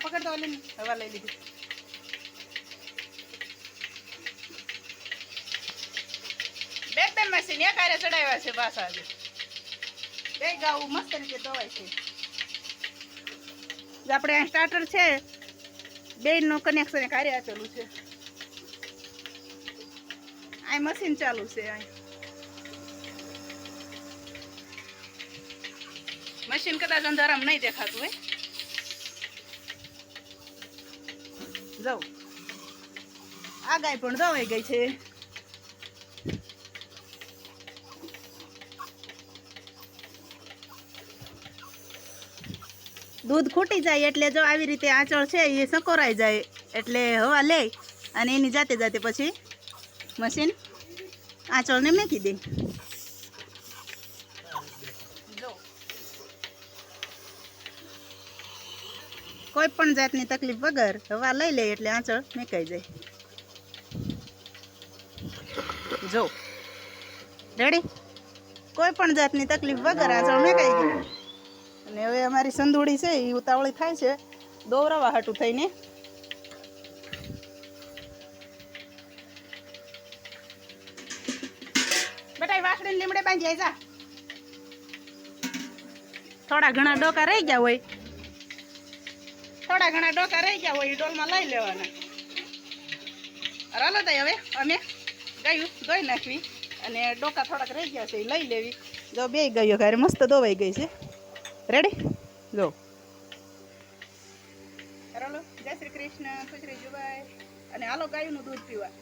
જા પકડ ઓલી હવા લઈ લીધી. બે ત્રણ મશીન એક આરે ચડાવ્યા છે પાછા આજે. બે ગાઉ મસ્ત રીતે ધોવાય છે. આપણે અહીં સ્ટાર્ટર છે બે નું કનેક્શન એક હારે આપેલું છે. આ મશીન ચાલુ છે અહીં મશીન કદાચ અંધારામાં નહીં દેખાતું હે જાઉં. આ ગાય પણ દવાઈ ગઈ છે. દૂધ ખૂટી જાય એટલે જો આવી રીતે આંચળ છે, એ સકોરાઈ જાય એટલે હવા લે અને એની જાતે જાતે પછી મશીન આંચળને મેકી દે જો કોઈ પણ જાતની તકલીફ વગર હવા લઈ લે એટલે આંચળ મેકાઈ જાય. જો. રેડી કોઈ પણ જાતની તકલીફ વગર આંચળ નીકળી ગઈ અને હવે અમારી સંધુડી છે એ ઉતાવળી થાય છે. દોરાવા હાટું થઈને. બેટા એ વાસળી લીમડે બાંધી જાય જા થોડા ઘણા ડોકા રહી ગયા હોય. થોડા ઘણા ડોકા રહી ગયા હોય એ ડોલમાં લઈ લેવાના. રાલો દઈ હવે, અમે ગયું, ધોઈ નાખવી અને ડોકા થોડાક રહી ગયા છે, એ લઈ લેવી. જો બે ગયો ઘરે, મસ્ત દોવાઈ ગઈ છે. રેડી જો. રલો જય શ્રી કૃષ્ણ, ખુશ રહીજો ભાઈ અને હાલો ગાયનું દૂધ પીવા.